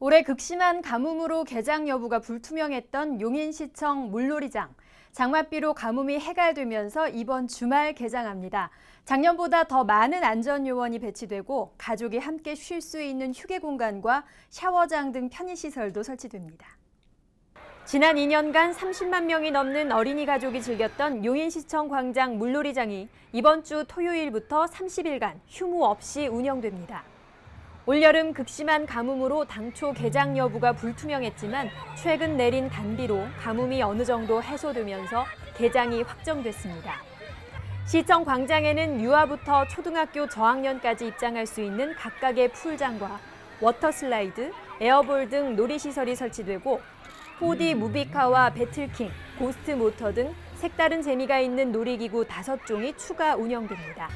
올해 극심한 가뭄으로 개장 여부가 불투명했던 용인시청 물놀이장. 장맛비로 가뭄이 해갈되면서 이번 주말 개장합니다. 작년보다 더 많은 안전요원이 배치되고 가족이 함께 쉴 수 있는 휴게 공간과 샤워장 등 편의시설도 설치됩니다. 지난 2년간 30만 명이 넘는 어린이 가족이 즐겼던 용인시청 광장 물놀이장이 이번 주 토요일부터 30일간 휴무 없이 운영됩니다. 올여름 극심한 가뭄으로 당초 개장 여부가 불투명했지만 최근 내린 단비로 가뭄이 어느 정도 해소되면서 개장이 확정됐습니다. 시청 광장에는 유아부터 초등학교 저학년까지 입장할 수 있는 각각의 풀장과 워터슬라이드, 에어볼 등 놀이시설이 설치되고 4D 무비카와 배틀킹, 고스트 모터 등 색다른 재미가 있는 놀이기구 5종이 추가 운영됩니다.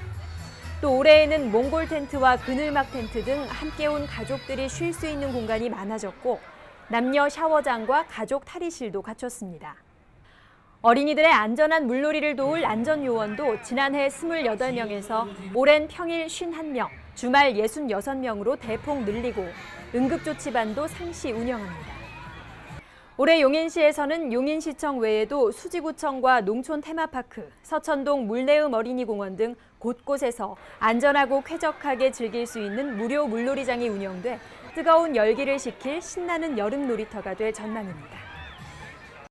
또 올해에는 몽골 텐트와 그늘막 텐트 등 함께 온 가족들이 쉴 수 있는 공간이 많아졌고 남녀 샤워장과 가족 탈의실도 갖췄습니다. 어린이들의 안전한 물놀이를 도울 안전요원도 지난해 28명에서 올해는 평일 51명, 주말 66명으로 대폭 늘리고 응급조치반도 상시 운영합니다. 올해 용인시에서는 용인시청 외에도 수지구청과 농촌 테마파크, 서천동 물내음 어린이공원 등 곳곳에서 안전하고 쾌적하게 즐길 수 있는 무료 물놀이장이 운영돼 뜨거운 열기를 식힐 신나는 여름 놀이터가 될 전망입니다.